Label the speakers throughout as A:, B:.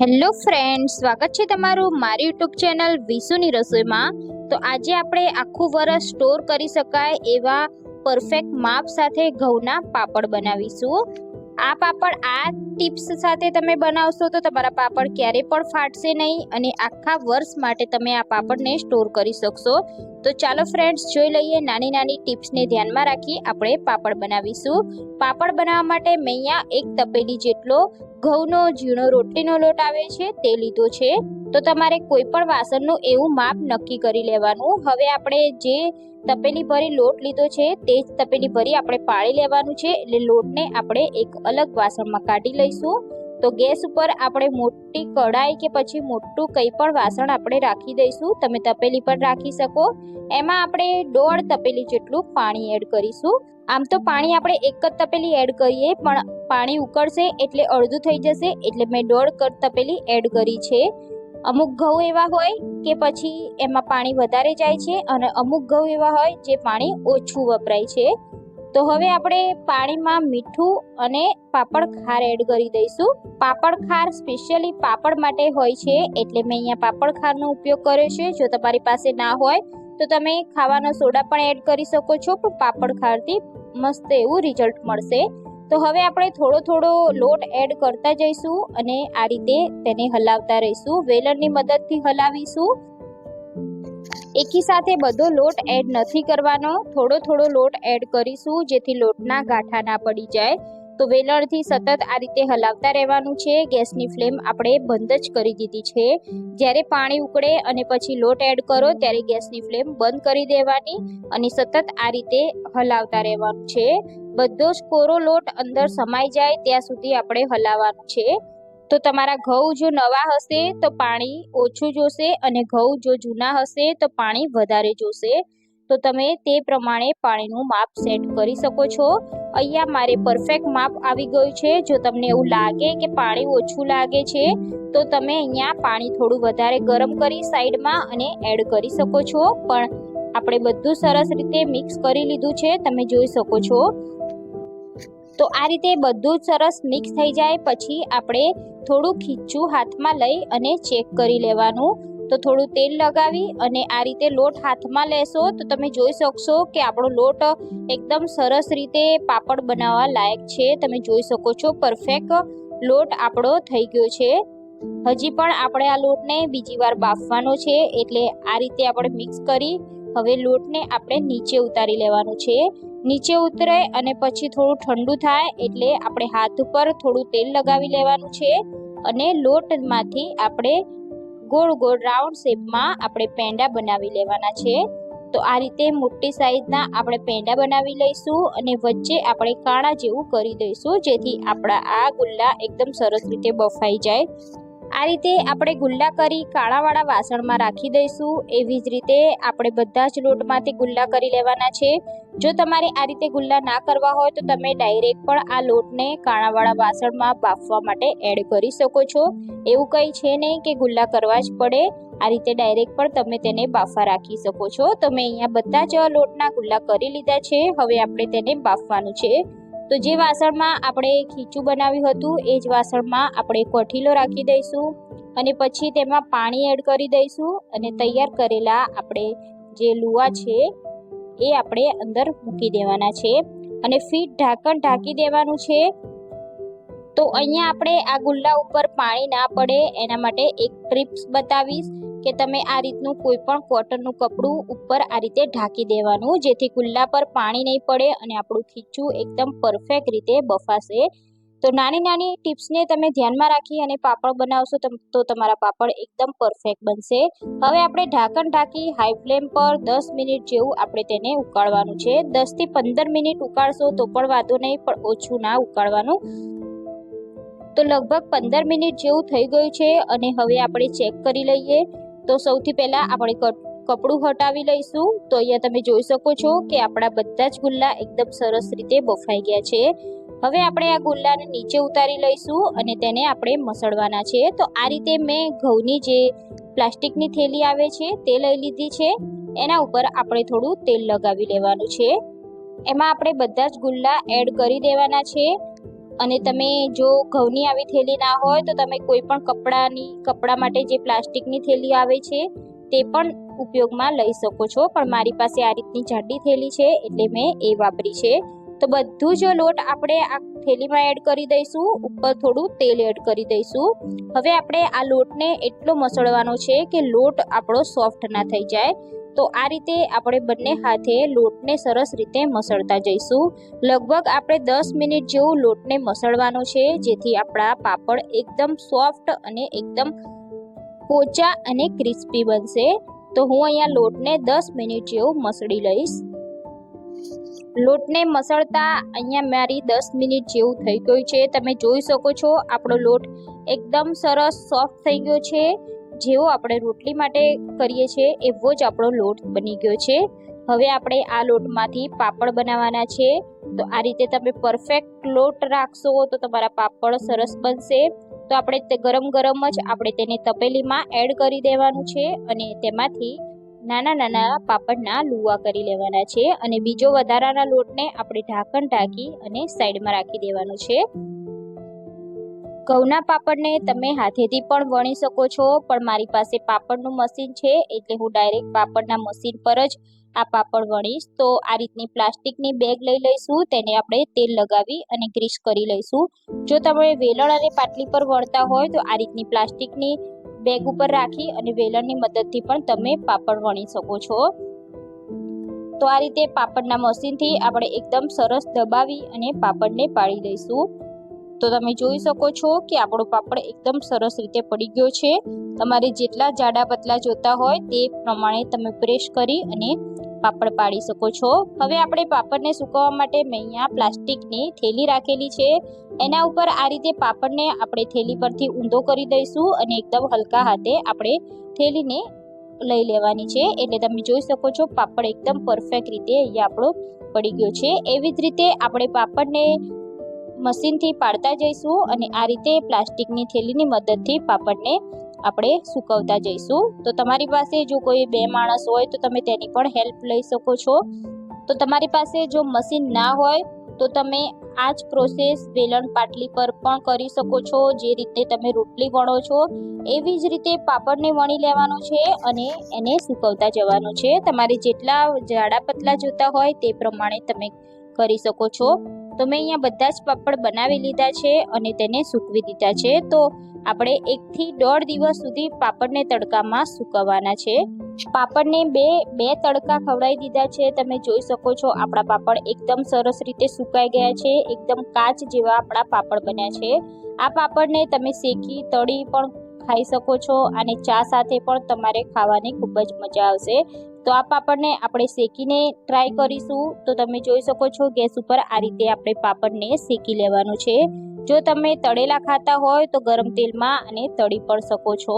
A: Hello friend સ્વાગત છે તમારું મારી યુટ્યુબ ચેનલ વિસુની રસોઈમાં. તો આજે આપણે આખું વરસ સ્ટોર કરી શકાય એવા પરફેક્ટ માપ સાથે ઘઉંના પાપડ બનાવીશું. આ પાપડ આ ટિપ્સ સાથે તમે બનાવશો તો તમારા પાપડ ક્યારે પણ ફાટશે નહીં અને આખા વર્ષ માટે તમે આ પાપડને સ્ટોર કરી શકશો. તો ચાલો ફ્રેન્ડ્સ, જોઈ લઈએ નાની નાની ટિપ્સને ધ્યાનમાં રાખી આપણે પાપડ બનાવીશું. પાપડ બનાવવા માટે મેં અહીંયા એક તપેલી જેટલો ઘઉંનો, ઝીણો રોટલીનો લોટ આવે છે, તે લીધો છે. તો તમારે કોઈ પણ વાસણનું એવું માપ નક્કી કરી લેવાનું. હવે આપણે જે તપેલી ભરી લોટ લીધો છે, તે જ તપેલી ભરી આપણે પાળી લેવાનું છે. એટલે લોટને આપણે એક અલગ વાસણમાં કાઢી લઈશું. તો ગેસ ઉપર આપણે મોટી કઢાઈ કે પછી મોટું કંઈ પણ વાસણ આપણે રાખી દઈશું. તમે તપેલી પર રાખી શકો. એમાં આપણે દોઢ તપેલી જેટલું પાણી એડ કરીશું. આમ તો પાણી આપણે એક જ તપેલી એડ કરીએ, પણ પાણી ઉકળશે એટલે અડધું થઈ જશે, એટલે મેં દોઢ તપેલી એડ કરી છે. અમુક ઘઉં એવા હોય કે પછી એમાં પાણી વધારે જાય છે, અને અમુક ઘઉં એવા હોય જે પાણી ઓછું વપરાય છે. તો હવે આપણે પાણીમાં મીઠું અને પાપડ ખાર એડ કરી દઈશું. પાપડ ખાર સ્પેશિયલી પાપડ માટે હોય છે એટલે મેં અહીંયા પાપડ ખારનો ઉપયોગ કર્યો છે. જો તમારી પાસે ના હોય તો તમે ખાવાનો સોડા પણ એડ કરી શકો છો, પણ પાપડ ખારથી મસ્ત એવું રિઝલ્ટ મળશે. તો હવે આપણે થોડો થોડો લોટ એડ કરતા જઈશું અને આ રીતે તેને હલાવતા રહીશું. વેલણની મદદથી હલાવીશું. એકી સાથે બધો લોટ એડ નથી કરવાનો. થોડો થોડો લોટ એડ કરીશું, જેથી લોટના ગાંઠા ના પડી જાય. તો વેલણથી સતત આ રીતે હલાવતા રહેવાનું છે. ગેસની ફ્લેમ આપણે બંધ જ કરી દીધી છે. જ્યારે પાણી ઉકળે અને પછી લોટ એડ કરો, ત્યારે ગેસની ફ્લેમ બંધ કરી દેવાની અને સતત આ રીતે હલાવતા રહેવાનું છે. બધો જ કોરો લોટ અંદર સમાઈ જાય, ત્યાં સુધી આપણે હલાવવાનું છે. તો તમારા ઘઉં જો નવા હશે તો પાણી ઓછું જોશે અને ઘઉં જો જૂના હશે તો પાણી વધારે જોશે. તો તમે તે પ્રમાણે પાણીનું માપ સેટ કરી શકો છો. અહીંયા મારે પરફેક્ટ માપ આવી ગયું છે. જો તમને એવું લાગે કે પાણી ઓછું લાગે છે, તો તમે અહીંયા પાણી થોડું વધારે ગરમ કરી સાઈડમાં અને એડ કરી શકો છો. પણ આપણે બધું સરસ રીતે મિક્સ કરી લીધું છે. તમે જોઈ શકો છો. તો આ રીતે બધું જ સરસ મિક્સ થઈ જાય. પછી આપણે થોડું ખીચું હાથમાં લઈ અને ચેક કરી લેવાનું. તો થોડું તેલ લગાવી અને આ રીતે લોટ હાથમાં લેશો તો તમે જોઈ શકશો કે આપણો લોટ એકદમ સરસ રીતે પાપડ બનાવવા લાયક છે. તમે જોઈ શકો છો પરફેક્ટ લોટ આપણો થઈ ગયો છે. હજી પણ આપણે આ લોટને બીજી વાર બાફવાનો છે એટલે આ રીતે આપણે મિક્સ કરી હવે લોટને આપણે નીચે ઉતારી લેવાનું છે. નીચે ઉતરે અને પછી થોડું ઠંડુ થાય એટલે આપણે હાથ ઉપર થોડું તેલ લગાવી લેવાનું છે અને લોટમાંથી આપણે ગોળ ગોળ રાઉન્ડ શેપમાં આપણે પેંડા બનાવી લેવાના છે. તો આ રીતે મોટી સાઈઝના આપણે પેંડા બનાવી લઈશું અને વચ્ચે આપણે કાણા જેવું કરી દઈશું જેથી આપણા આ ગુલ્લા એકદમ સરસ રીતે બફાઈ જાય. આ રીતે આપણે ગુલ્લા કરી કાળાવાળા વાસણમાં રાખી દઈશું. એવી જ રીતે આપણે બધા જ લોટમાંથી ગુલ્લા કરી લેવાના છે. જો તમારે આ રીતે ગુલ્લા ના કરવા હોય તો તમે ડાયરેક્ટ પણ આ લોટને કાણાવાળા વાસણમાં બાફવા માટે એડ કરી શકો છો. એવું કંઈ છે નહીં કે ગુલ્લા કરવા જ પડે. આ રીતે ડાયરેક્ટ પણ તમે તેને બાફા રાખી શકો છો. તો મેં અહીંયા બધા જ લોટના ગુલ્લા કરી લીધા છે. હવે આપણે તેને બાફવાનું છે. તો જે વાસણમાં આપણે ખીચું બનાવ્યું હતું, એ જ વાસણમાં આપણે કોઠીલો રાખી દઈશું અને પછી તેમાં પાણી એડ કરી દઈશું અને તૈયાર કરેલા આપણે જે લુવા છે એ આપણે અંદર મૂકી દેવાના છે અને ફીટ ઢાંકણ ઢાંકી દેવાનું છે. તો અહીંયા આપણે આ ગુલ્લા ઉપર પાણી ના પડે, એના માટે એક ટ્રીપ્સ બતાવીશ કે તમે આ રીતનું કોઈ પણ કોટનનું કપડું ઉપર આ રીતે ઢાંકી દેવાનું, જેથી ગુલ્લા પર પાણી નહીં પડે અને આપણું ખીચું એકદમ પરફેક્ટ રીતે બફાશે. તો નાની નાની ટિપ્સને તમે ધ્યાનમાં રાખી અને પાપડ બનાવશો તો તમારા પાપડ એકદમ પરફેક્ટ બનશે. હવે આપણે ઢાંકણ ઢાંકી હાઈ ફ્લેમ પર દસ મિનિટ જેવું આપણે તેને ઉકાળવાનું છે. દસથી પંદર મિનિટ ઉકાળશો તો પણ વાંધો નહીં, પણ ઓછું ના ઉકાળવાનું. તો લગભગ પંદર મિનિટ જેવું થઈ ગયું છે અને હવે આપણે ચેક કરી લઈએ. તો સૌથી પહેલાં આપણે કપડું હટાવી લઈશું. તો અહીંયા તમે જોઈ શકો છો કે આપણા બધા જ ગુલ્લા એકદમ સરસ રીતે બફાઈ ગયા છે. હવે આપણે આ ગુલ્લાને નીચે ઉતારી લઈશું અને તેને આપણે મસળવાના છે. તો આ રીતે મેં ઘઉંની જે પ્લાસ્ટિકની થેલી આવે છે તે લઈ લીધી છે. એના ઉપર આપણે થોડું તેલ લગાવી લેવાનું છે. એમાં આપણે બધા જ ગુલ્લા એડ કરી દેવાના છે. અને તમે જો ઘઉંની આવી થેલી ના હોય તો તમે કોઈ પણ કપડાની, કપડા માટે જે પ્લાસ્ટિકની થેલી આવે છે તે પણ ઉપયોગમાં લઈ શકો છો. પણ મારી પાસે આ રીતની જાડી થેલી છે એટલે મેં એ વાપરી છે. તો બધું જ લોટ આપણે આ થેલીમાં એડ કરી દઈશું. ઉપર થોડું તેલ એડ કરી દઈશું. હવે આપણે આ લોટને એટલો મસળવાનો છે કે લોટ આપણો સોફ્ટ ના થઈ જાય. તો આ રીતે આપણે બંને હાથે લોટને સરસ રીતે મસળતા જઈશું. લગભગ આપણે દસ મિનિટ જેવું લોટને મસળવાનો છે, જેથી આપણા પાપડ એકદમ સોફ્ટ અને એકદમ પોચા અને ક્રિસ્પી બનશે. તો હું અહીંયા લોટને દસ મિનિટ જેવું મસળી લઈશ. લોટને મસળતા અહીંયા મારી દસ મિનિટ જેવું થઈ ગયું છે. તમે જોઈ શકો છો, આપણો લોટ એકદમ સરસ સોફ્ટ થઈ ગયો છે. જેવો આપણે રોટલી માટે કરીએ છીએ, એવો જ આપણો લોટ બની ગયો છે. હવે આપણે આ લોટમાંથી પાપડ બનાવવાના છે. તો આ રીતે તમે પરફેક્ટ લોટ રાખશો તો તમારા પાપડ સરસ બનશે. તો આપણે તે ગરમ ગરમ જ આપણે તેને તપેલીમાં એડ કરી દેવાનું છે અને તેમાંથી નાના નાના પાપડના લુવા કરી લેવાના છે અને બીજો વધારાના લોટને આપણે ઢાંકણ ઢાંકી અને સાઈડમાં રાખી દેવાનો છે. ઘઉંના પાપડને તમે હાથેથી પણ વણી શકો છો પણ મારી પાસે પાપડનું મશીન છે એટલે હું ડાયરેક્ટ પાપડના મશીન પર જ આ પાપડ વણીશ. તો આ રીતની પ્લાસ્ટિકની બેગ લઈ લઈશું તેને આપણે તેલ લગાવી અને ગ્રીસ કરી લઈશું. જો તમે વેલણ અને પાટલી પર વણતા હોય તો આ રીતની પ્લાસ્ટિકની બેગ ઉપર રાખી અને વેલણની મદદથી પણ તમે પાપડ વણી શકો છો. તો આ રીતે પાપડના મશીનથી આપણે એકદમ સરસ દબાવી અને પાપડને પાડી દઈશું તો તમે જોઈ શકો છો કે આપણો પાપડ એકદમ સરસ રીતે પડી ગયો છે. તમારે જેટલા જાડા પતલા જોતા હોય તે પ્રમાણે તમે પ્રેસ કરી અને પાપડ પાડી શકો છો. હવે આપણે પાપડને સુકવવા માટે મેં અહીંયા પ્લાસ્ટિકની થેલી રાખેલી છે. એના ઉપર આ રીતે પાપડને આપણે થેલી પરથી ઊંધો કરી દઈશું અને એકદમ હલકા હાથે આપણે થેલીને લઈ લેવાની છે. એટલે તમે જોઈ શકો છો પાપડ એકદમ પરફેક્ટ રીતે અહીંયા આપણો પડી ગયો છે. એવી જ રીતે આપણે પાપડને મશીનથી પાડતા જઈશું અને આ રીતે પ્લાસ્ટિકની થેલીની મદદથી પાપડને આપણે સુકવતા જઈશું. તો તમારી પાસે જો કોઈ બે માણસ હોય, તો તમે તેની પણ હેલ્પ લઈ શકો છો. તો તમારી પાસે જો મશીન ના હોય, તો તમે આ જ પ્રોસેસ વેલણ પાટલી પર પણ કરી શકો છો, જે રીતે તમે રોટલી વણો છો. એવી જ રીતે પાપડને વણી લેવાનું છે અને એને સુકવતા જવાનું છે. તમારે જેટલા જાડા પતલા જોતા હોય, તે પ્રમાણે તમે કરી શકો છો. તો મેં અહીંયા બધા જ પાપડ બનાવી લીધા છે અને તેને સૂકવી દીધા છે. તો આપણે એકથી દોઢ દિવસ સુધી પાપડને તડકામાં સૂકવવાના છે. પાપડને બે બે તડકા ખવડાવી દીધા છે. તમે જોઈ શકો છો આપણા પાપડ એકદમ સરસ રીતે સુકાઈ ગયા છે. એકદમ કાચ જેવા આપણા પાપડ બન્યા છે. આ પાપડને તમે શેકી, તળી પણ ખાઈ શકો છો અને ચા સાથે પણ તમારે ખાવાની ખૂબ જ મજા આવશે. તો આ પાપડને આપણે શેકીને ટ્રાય કરીશું. તો તમે જોઈ શકો છો ગેસ ઉપર આ રીતે આપણે પાપડને શેકી લેવાનું છે. જો તમે તળેલા ખાતા હોય તો ગરમ તેલમાં અને તળી પણ શકો છો.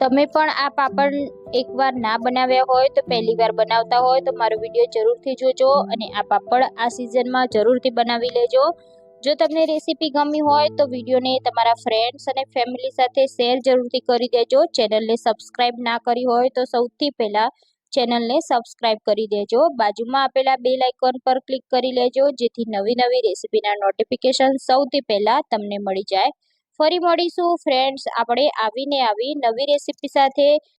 A: તમે પણ આ પાપડ એકવાર ના બનાવ્યા હોય તો પહેલી વાર બનાવતા હોય તો મારો વીડિયો જરૂરથી જોજો અને આ પાપડ આ સિઝનમાં જરૂરથી બનાવી લેજો. જો તમને રેસીપી ગમી હોય તો વિડીયોને તમારા ફ્રેન્ડ્સ અને ફેમિલી સાથે શેર જરૂરથી કરી દેજો. ચેનલને સબસ્ક્રાઈબ ના કરી હોય તો સૌથી પહેલાં ચેનલને સબસ્ક્રાઇબ કરી દેજો. બાજુમાં આપેલા બેલ આઇકોન પર ક્લિક કરી લેજો, જેથી નવી નવી રેસીપીના નોટિફિકેશન સૌથી પહેલાં તમને મળી જાય. ફરી મળીશું. ફ્રેન્ડ્સ, આપણે આવીને આવી નવી રેસીપી સાથે